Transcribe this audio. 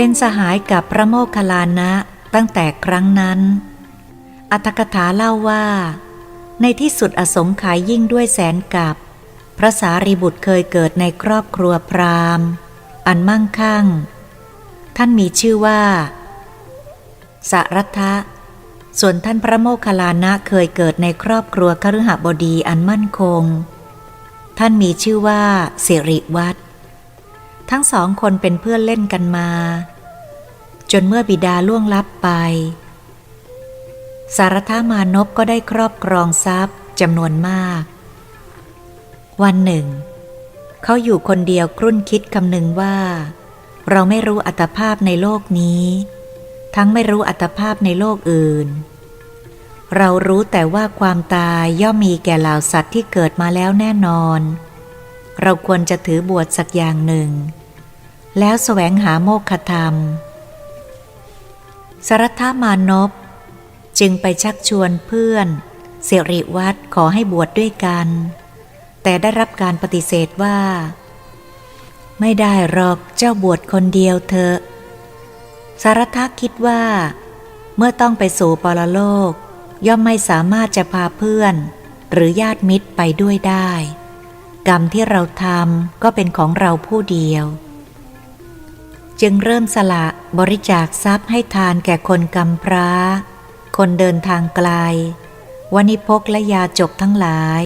เป็นสหายกับพระโมคคัลลานะตั้งแต่ครั้งนั้น อัตถกถาเล่าว่า ในที่สุดอสงไขยยิ่งด้วยแสนกับ พระสารีบุตรเคยเกิดในครอบครัวพราหมณ์ อันมั่งคั่ง ท่านมีชื่อว่าสารัทะส่วนท่านพระโมคคัลลานะเคยเกิดในครอบครัวคฤหบดีอันมั่นคง ท่านมีชื่อว่าสิริวัตร ทั้งสองคนเป็นเพื่อนเล่นกันมา จนเมื่อบิดาล่วงลับไป สารธามานพก็ได้ครอบครองทรัพย์จำนวนมาก วันหนึ่ง เขาอยู่คนเดียวครุ่นคิดคำนึงว่า เราไม่รู้อัตภาพในโลกนี้ ทั้งไม่รู้อัตภาพในโลกอื่น เรารู้แต่ว่าความตายย่อมมีแก่เหล่าสัตว์ที่เกิดมาแล้วแน่นอนเเราควรจะถือบวชสักอย่างหนึ่ง แล้วแสวงหาโมฆะธรรม สรัทธามานพจึงไปชักชวนเพื่อนเสริวัตรขอให้บวชดด้วยกัน แต่ได้รับการปฏิเสธว่า ไม่ได้หรอกเจ้าบวชคนเดียวเถอะ สารทักคิดว่า เมื่อต้องไปสู่ปรโลก ย่อมไม่สามารถจะพาเพื่อน หรือญาติมิตรไปด้วยได้ กรรมที่เราทำก็เป็นของเราผู้เดียว จึงเริ่มสละบริจาคทรัพย์ให้ทานแก่คนกำพร้า คนเดินทางไกล วณิพกและยาจกทั้งหลาย